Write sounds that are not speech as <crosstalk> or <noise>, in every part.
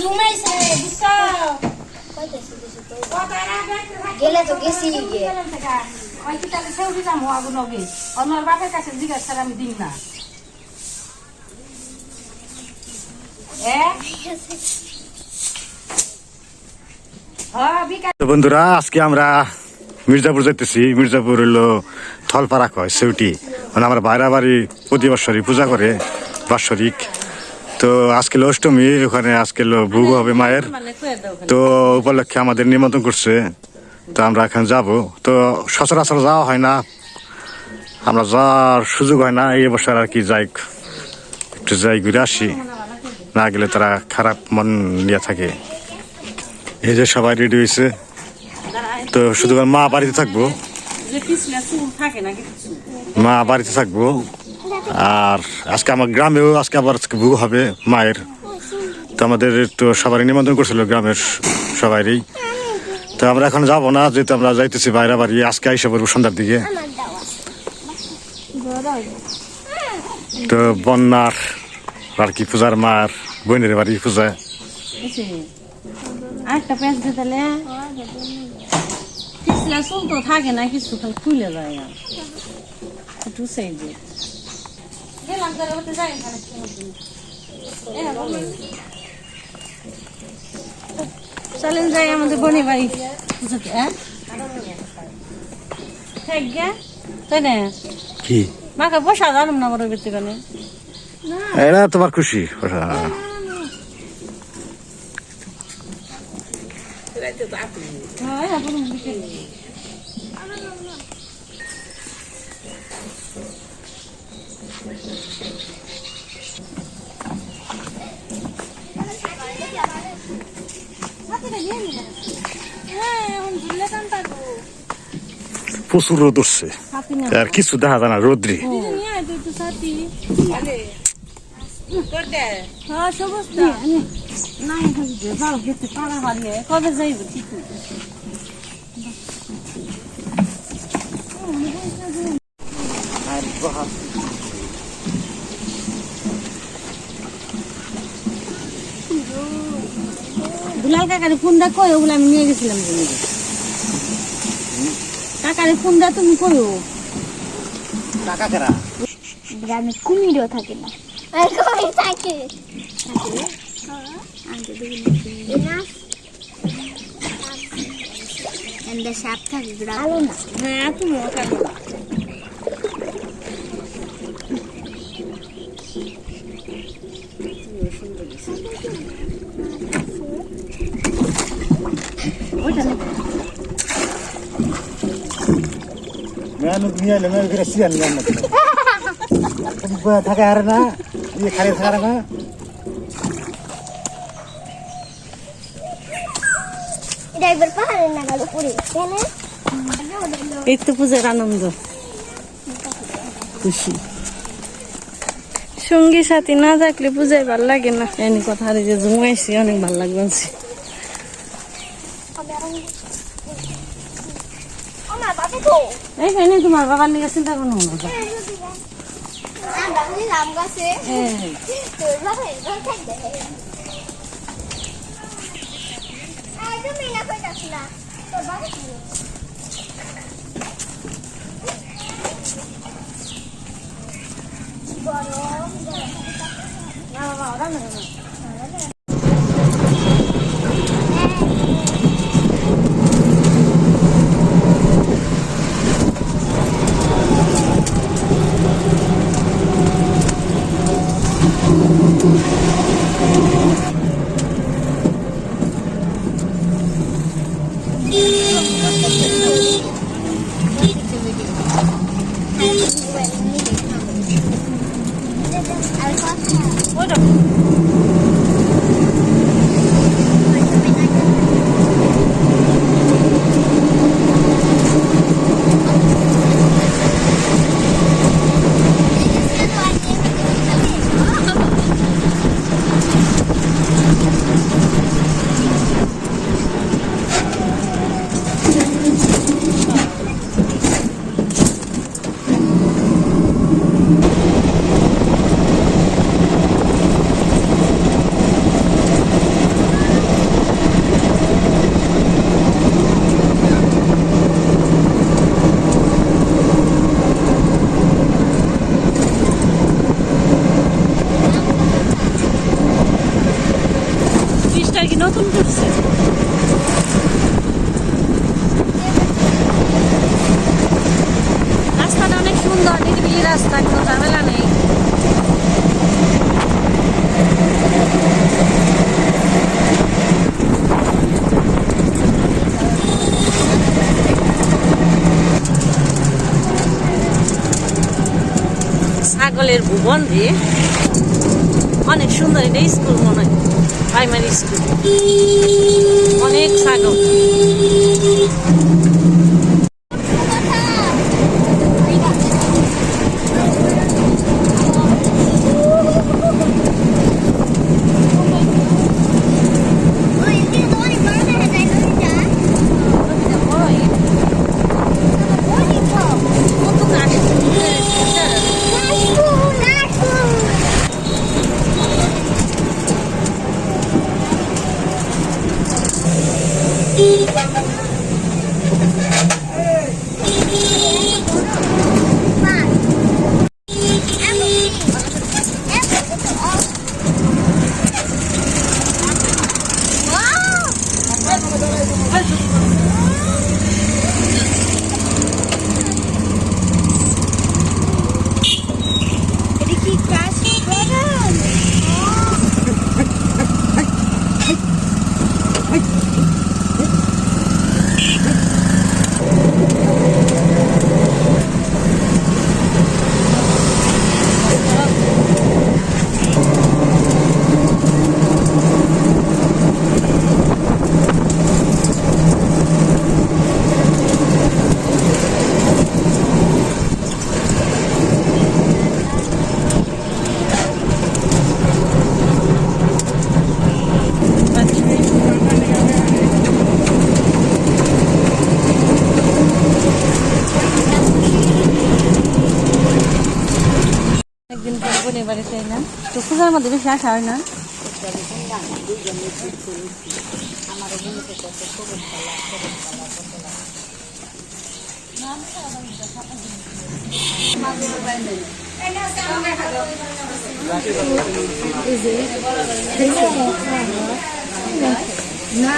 জুমাইছে বুঝছ? গেলে তো গেছি গে ওই কি তাহলে সেও দিতাম হওয়া নগে অন্য বাপের কাছে জিজ্ঞাসা করে আমি দিই না। এ? হ্যাঁ বিকাল তো বন্ধুরা আজকে আমরা মির্জাপুর যেতেছি মির্জাপুর হইল থলপাড়া কয় সেউটি। মানে আমরা বাইরা বাড়ি প্রতি বৎসরই পূজা করে বাৎসরিক। তো আজকে অষ্টমী ওখানে আজকে ভোগ হবে মায়ের। তো উপলক্ষে আমাদের নিমন্ত্রণ করছে। তো আমরা এখানে যাব। তো সচরাচর যাওয়া হয় না। আমরা যাওয়ার সুযোগ হয় না। এই বছর আর কি যাই একটু যাই ঘুরে আসি। না গেলে তারা খারাপ মন নিয়ে থাকে। এই যে সবাই রেডি হয়েছে। তো শুধু মা বাড়িতে থাকব। মা বাড়িতে থাকব। আর আজকে আমার গ্রামেও আজকে আবার আজকে ভোগ হবে, মায়ের। তো আমাদের তো সবারই নিমন্ত্রণ করছিল গ্রামের সবাইরই। তো আমরা এখন যাব না, যেহেতু আমরা যাইতেছি বাইরে বাড়ি, আজকে আইসা পড়ব সন্ধ্যার দিকে। তো বন্যার আর কি পূজার মার বোনের বাড়ি পূজা। তো থাকে না কিছু খালি যায় একটু সেই দিয়ে গেলাম তাহলে হতে যাই না চলেন যাই আমাদের বনি বাড়ি হ্যাঁ মাকে বসা জানুম না বড় বেতে কানে এটা তোমার খুশি হ্যাঁ প্রচুর রোদ উঠছে। আর কিছু দেখা যায় না রোদ্রি। হ্যাঁ দুলাল কাকারে ফোনটা কই ওগুলো আমি নিয়ে গেছিলাম। কাকারে ফোনটা তুমি কইও টাকা কেরা? গ্রামে কুমিরও থাকে না। আর কুমির থাকে। সাপ থাকে না। হ্যাঁ তুমি কাকা নিয়ে সিয়ান না ইয়ে খালি থাকা না। এই তো পূজার আনন্দ। খুশি। সঙ্গী সাথী না থাকলে পূজায় ভালো লাগে না। এনে কথা যে জমাইছি অনেক ভালো লাগবে আমার বাবা তো এইখানে তোমার বাবার নিয়ে চিন্তা করো না হ্যাঁ। তোর বাবা এবার থাকবে এই তুমি না কইতাছ না তোর বাবা কি আর কথা আর কি নতুন করছে রাস্তাটা অনেক সুন্দর নিরিবিলি রাস্তা, কোনো ঝামেলা নেই। ছাগলের ভুবন রে অনেক সুন্দর এটা স্কুল মনে হয় প্রাইমারি স্কুল অনেক ছাগল। শাস হয় না না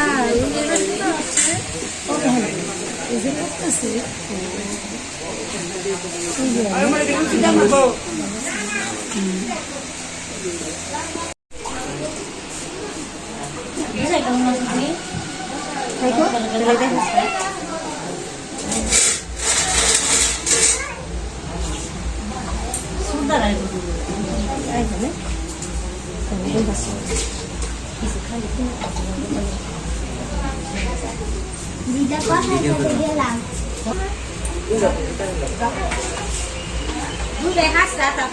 করতেছে পূজার মধ্যে বেশি আসা হয় না দিদা কোথায় চলে গেলাম দিদা কোথায় চলে গেলাম উনি Surian, Mr. কত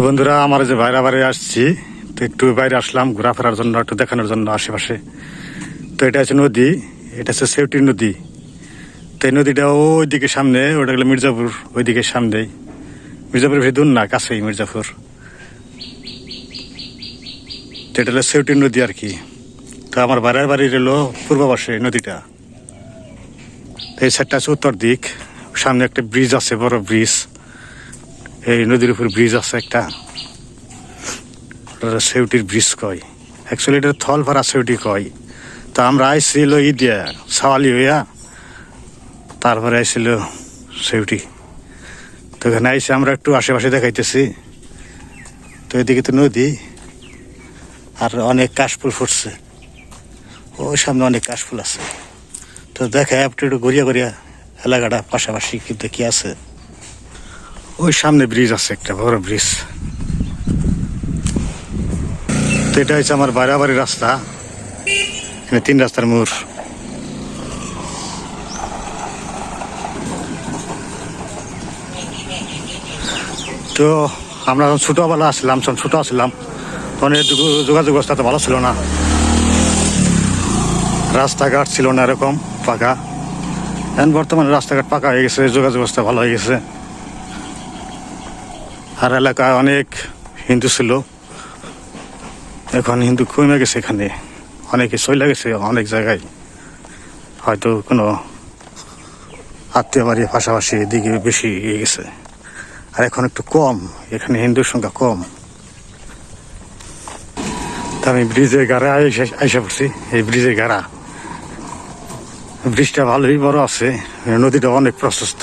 তো বন্ধুরা, আমার যে বাইরে বাইরে আসছি, তো একটু বাইরে আসলাম ঘোরাফেরার জন্য, একটু দেখানোর জন্য আশেপাশে। তো এটা হচ্ছে নদী, এটা হচ্ছে সেউটি নদী। তো এই নদীটা ওইদিকে সামনে, ওটা গেলো মির্জাপুর, ওইদিকে সামনেই। মির্জাপুর বেশি দূর না, কাছেই মির্জাপুর। তো এটা হলো সেউটি নদী আর কি। তো আমার বাইরের বাড়ির এলো পূর্ব পাশে নদীটা। তো এই সাইডটা আছে উত্তর দিক, সামনে একটা ব্রিজ আছে, বড় ব্রিজ। এই নদীর উপর ব্রিজ আছে একটা। সেউটির ব্রিজ কয়। অ্যাকচুয়ালি এটা থলপাড়া সেউটি কয়। তো আমরা আইছিল ই দিয়া সাওয়ালি হইয়া, তারপরে আইসিল সেউটি। তো এখানে আইসে আমরা একটু আশেপাশে দেখাইতেছি। তো এদিকে তো নদী, আর অনেক কাশফুল ফুটছে। ওই সামনে অনেক কাশফুল আছে। তো দেখা একটু একটু গড়িয়া গড়িয়া এলাকাটা পাশাপাশি কিন্তু কি আছে। ওই সামনে ব্রিজ আছে একটা, বড় ব্রিজ তো এটা হচ্ছে আমার বাড়াবাড়ি রাস্তা। এখানে তিন রাস্তার মোড়। তো আমরা যখন ছোটোবেলা আসলাম, যখন ছোটো আসলাম, তখন যোগাযোগ ব্যবস্থা তো ভালো ছিল না। রাস্তাঘাট ছিল না এরকম, পাকা। এখন বর্তমানে রাস্তাঘাট পাকা হয়ে গেছে, যোগাযোগ ব্যবস্থা ভালো হয়ে গেছে। আর এলাকায় অনেক হিন্দু ছিল। এখন হিন্দু কমে গেছে এখানে। অনেকে চলে গেছে অনেক জায়গায়। হয়তো কোনো আত্মীয় বাড়ি পাশাপাশি এদিকে বেশি ইয়ে গেছে। আর এখন একটু কম, এখানে হিন্দুর সংখ্যা কম। তা আমি ব্রিজের গাড়া আইসা পড়ছি, এই ব্রিজের গাড়া। ব্রিজটা ভালোই বড় আছে, নদীটা অনেক প্রশস্ত।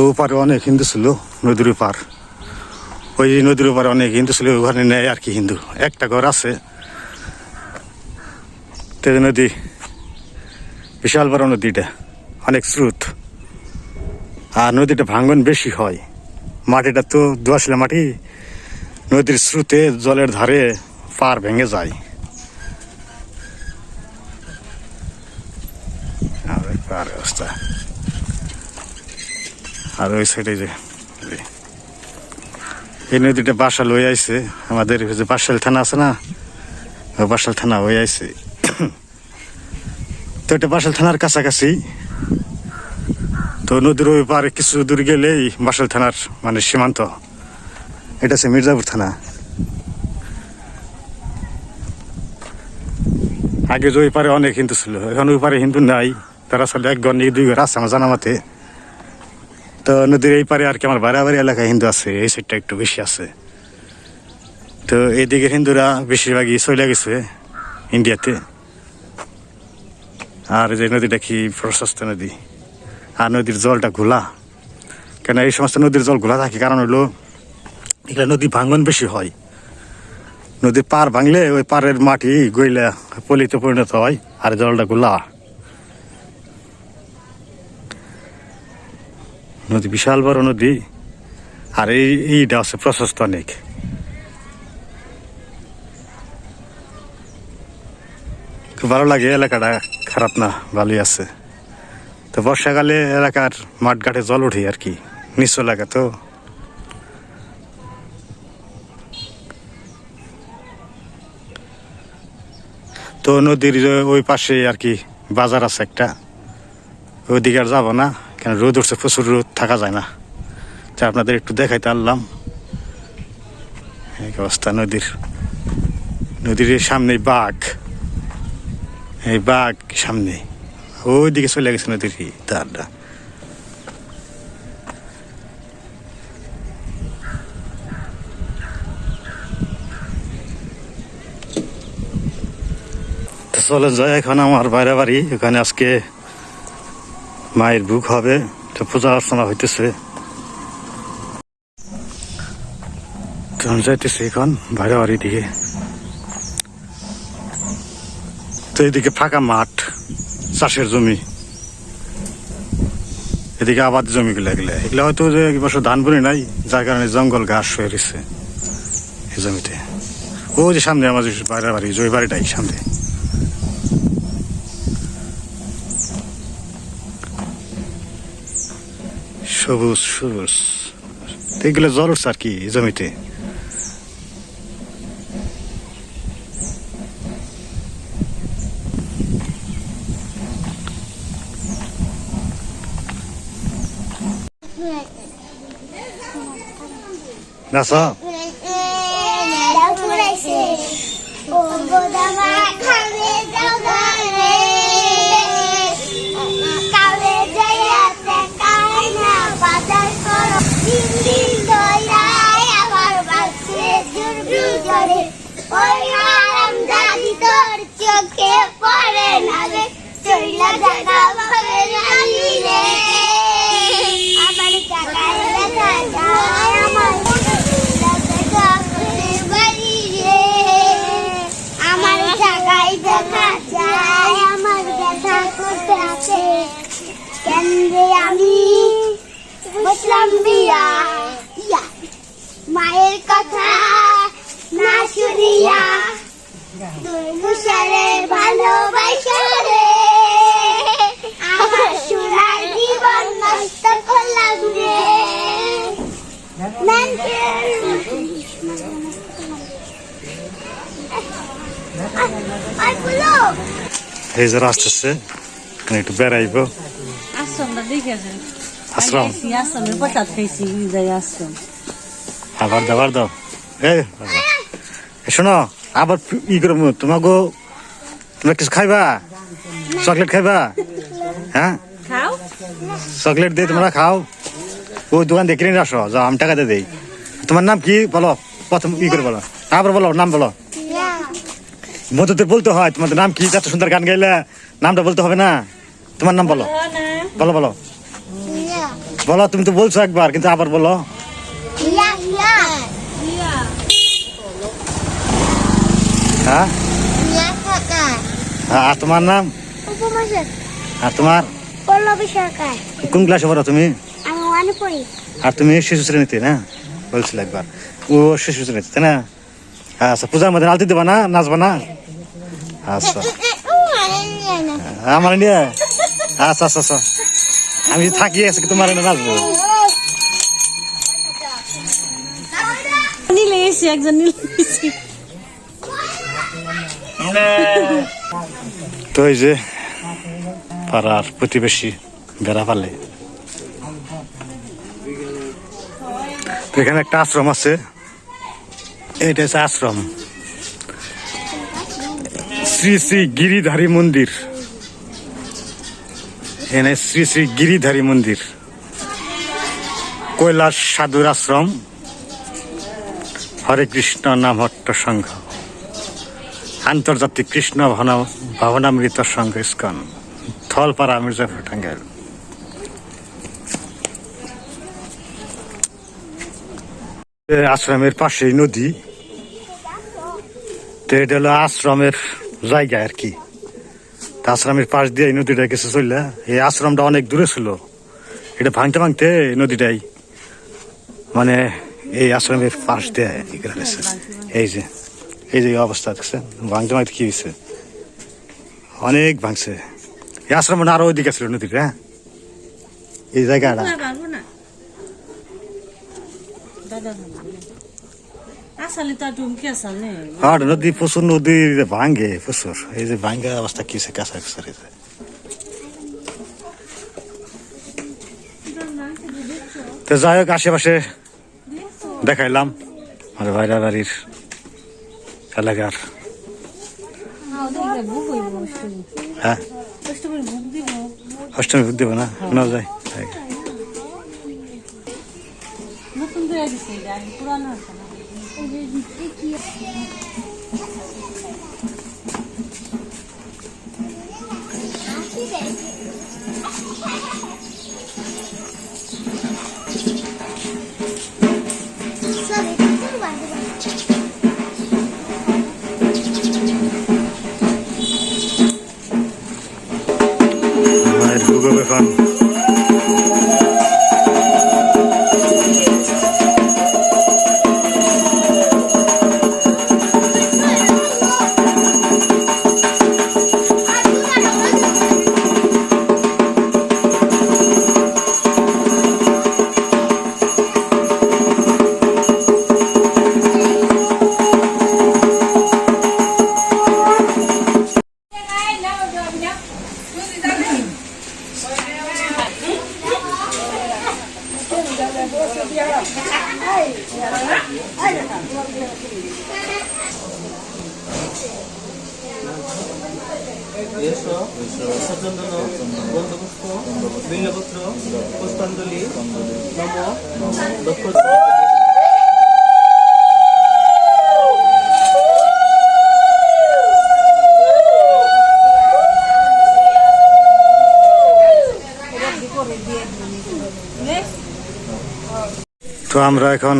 তো ওপারে অনেক হিন্দু ছিল, নদীর পার। ওই নদীর ওপারে অনেক হিন্দু ছিল, ওখানে নেয় আর কি হিন্দু। একটা ঘর আছে। তেজ নদী বিশাল বড় নদীটা অনেক স্রোত। আর নদীটা ভাঙ্গন বেশি হয়। মাটিটা তো দোয়াশিলা মাটি, নদীর স্রোতে জলের ধারে পার ভেঙে যায়। আর পার অবস্থা। আর ওই সাইডে যে, এই- নদীটা বাসা লই আইছে। আমাদের যে বাসাল থানা আছে না বাসাল থানা হয়ে আইছে। তো এটা বাসাল থানার কাছাকাছি। তো নদীর ওই পারে কিছু দূর গেলেই বাসাল থানার মানে সীমান্ত। এটা হচ্ছে মির্জাপুর থানা। আগে যে ওই পারে অনেক হিন্দু ছিল, এখন ওই পারে হিন্দু নাই। তারা আসলে এক ঘর নিয়ে দুই ঘর আছে আমার জানা মতে। তো নদীর এই পারে আর কি আমার বাড়াবাড়ি এলাকায় হিন্দু আছে, এই সাইডটা একটু বেশি আছে। তো এই দিকের হিন্দুরা বেশিরভাগই চলে গেছে ইন্ডিয়াতে। আর যে নদীটা কি প্রশস্ত নদী? আর নদীর জলটা ঘোলা। কেন এই সমস্ত নদীর জল ঘোলা থাকে কারণ হলো, এগুলো নদী ভাঙ্গন বেশি হয়। নদীর পার ভাঙলে ওই পাড়ের মাটি গইলা পলিতে পরিণত হয়, আর জলটা ঘোলা। নদী বিশাল বড় নদী। আর এই এইটা আছে প্রশস্ত অনেক খুব ভালো লাগে, এলাকাটা খারাপ না, ভালোই আছে। তো বর্ষাকালে এলাকার মাঠঘাটে জল ওঠে আর কি, নিচু এলাকা তো। তো নদীর ওই পাশে আর কি বাজার আছে একটা, ওইদিকে আর যাব না। কেন রোদ উঠছে, প্রচুর রোদ, থাকা যায় না। তা আপনাদের একটু দেখাইতে আনলাম। এই অবস্থা, নদীর নদীর সামনে বাঘ। এই বাঘ সামনে, ওইদিকে চলে গেছে নদীর এই ধারটা। তো চলে যায় এখন আমার বাইরে বাড়ি। এখানে আজকে মায়ের বুক হবে, তো পূজা অর্চনা হইতেছে। যাইতেছি এখন বাইরে দিকে। তো এদিকে ফাঁকা মাঠ, চাষের জমি। এদিকে আবাদ জমিগুলো এগুলো। এগুলো হয়তো যে এই বছর ধান বুনি নাই, যার কারণে জঙ্গল ঘাস হয়ে রয়েছে এই জমিতে। ও যে সামনে আমার যে বাইরের বাড়ি যে ওই বাড়িটাই সামনে। সবুজ সবুজ। এগুলো জল আর কি জমিতে? নাসা এই যে আসতেছে একটু বেড়াইব আশ্রম আবার দাবার দাও এই শোনো আবার ই করব তোমাকে তোমরা কিছু খাইবা? চকলেট খাইবা? হ্যাঁ? খাও? চকলেট দিয়ে তোমরা খাও। ওই দোকান দেখে নিয়ে আসো। যাও আমি টাকা দিয়ে দেই। তোমার নাম কি? বলো। প্রথম ই করে বলো। আবার বলো নাম বলো। মধুতে বলতে হয় তোমাদের নাম কি? এত সুন্দর গান গাইলে নামটা বলতে হবে না? তোমার নাম বলো। বলো বলো। বলো তুমি তো বলছো একবার কিন্তু আবার বলো। হ্যাঁ? হ্যাঁ, আর তোমার নাম? আর তোমার? কোন ক্লাসে পড়ো তুমি? আর তুমি শিশু শ্রেণীতে না? বলছিল একবার। ও শিশু শ্রেণীতে তাই না? আচ্ছা পূজার মধ্যে আলতি দেবা না নাচবা না? আচ্ছা। আমার নিয়ে? আচ্ছা আচ্ছা আচ্ছা। আমি থাকি আজকে তোমার এনে নাচবো। নিলে এসি একজন নিলে। তো এই যে পাড়ার প্রতিবেশী বেড়া পালে। এখানে একটা আশ্রম আছে। এটা হচ্ছে আশ্রম। শ্রী শ্রী গিরিধারী মন্দির। এখানে শ্রী শ্রী গিরিধারী মন্দির। কৈলাস সাধুর আশ্রম। হরে কৃষ্ণ নামহট্ট সংঘ। আন্তর্জাতিক কৃষ্ণ ভাবনা ভাবনামৃত সংঘ ইস্কন। থলপাড়া মির্জাপুর টাঙ্গাইল আশ্রমের পাশেই নদী। তো এটা হলো আশ্রমের জায়গা আর কি। আশ্রমের পাশ দিয়ে এই নদীটা গেছে চললে এই আশ্রমটা অনেক দূরে ছিল। এটা ভাঙতে ভাঙতে এই নদীটাই মানে এই আশ্রমের পাশ দিয়ে এই যে এই যে অবস্থা, দেখছেন? ভাঙতে ভাঙতে কি হয়েছে অনেক ভাঙছে। এই আশ্রম মানে আরও ওইদিকে ছিল নদীর হ্যাঁ? এই জায়গাটা। আর নদী প্রচুর নদী ভাঙে প্রচুর। এই যে ভাঙ্গা অবস্থা কি হয়েছে কাঁচা কাঁচা এই। তো যাই হোক আশেপাশে দেখাইলাম। আমার ভাইরা বাড়ির এলাকার। হ্যাঁ অষ্টমী ভোগ দেবো। না? না যায় নতুন করে দিছে এটা আগে পুরানো বন্ধপুষ্প বিল্লপত্র পুষ্পাঞ্জলি নম। দক্ষ তো আমরা এখন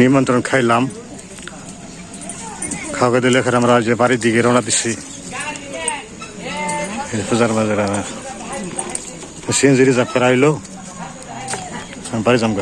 নিমন্ত্রণ খাইলাম। খাওয়া দিলে এখন আমরা যে বাড়ির দিকে রওনা দিচ্ছি পূজার বাজার করা হইল। আমি বাড়ি যাম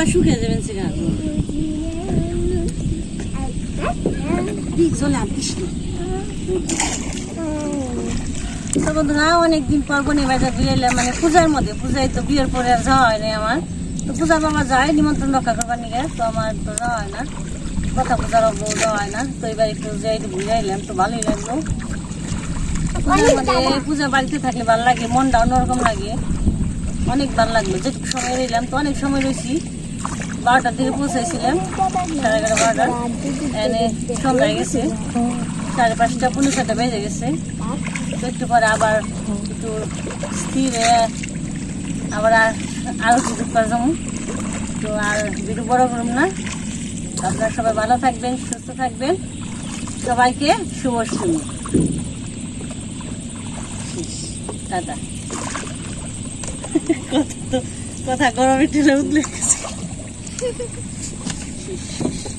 একবার শুকিয়ে যাবেন তো বন্ধুরা, অনেকদিন পর বোনের বাজার দিয়ে এলাম। মানে পূজার মধ্যে, পূজায় তো বিয়ের পরে আর যাওয়া হয় নাই আমার। তো পূজা বাবা যায়, নিমন্ত্রণ রক্ষা করবার নিগে তো আমার তো যাওয়া হয় না। কথা পূজার বউ যাওয়া হয় না। তো এবার একটু যাই ঘুরে এলাম। তো ভালোই লাগল। পূজা বাড়িতে থাকলে ভালো লাগে, মনটা অন্যরকম লাগে। অনেক ভালো লাগল। যেটুকু সময় রইলাম, তো অনেক সময় রয়েছি বারোটার দিকে পৌঁছাইছিলাম সাড়ে এগারো বারোটা। এনে সন্ধ্যা হয়ে গেছে। সাড়ে পাঁচটা পনেরো ছটা বেজে গেছে। তো একটু পরে আবার একটু স্থির হয়ে আবার আর আরও কিছু করে তো আর ভিডিও বড় করুন না। আপনারা সবাই ভালো থাকবেন, সুস্থ থাকবেন। সবাইকে শুভ শুভ টাটা। <laughs> কথা গরমে টেনে উঠলে よし。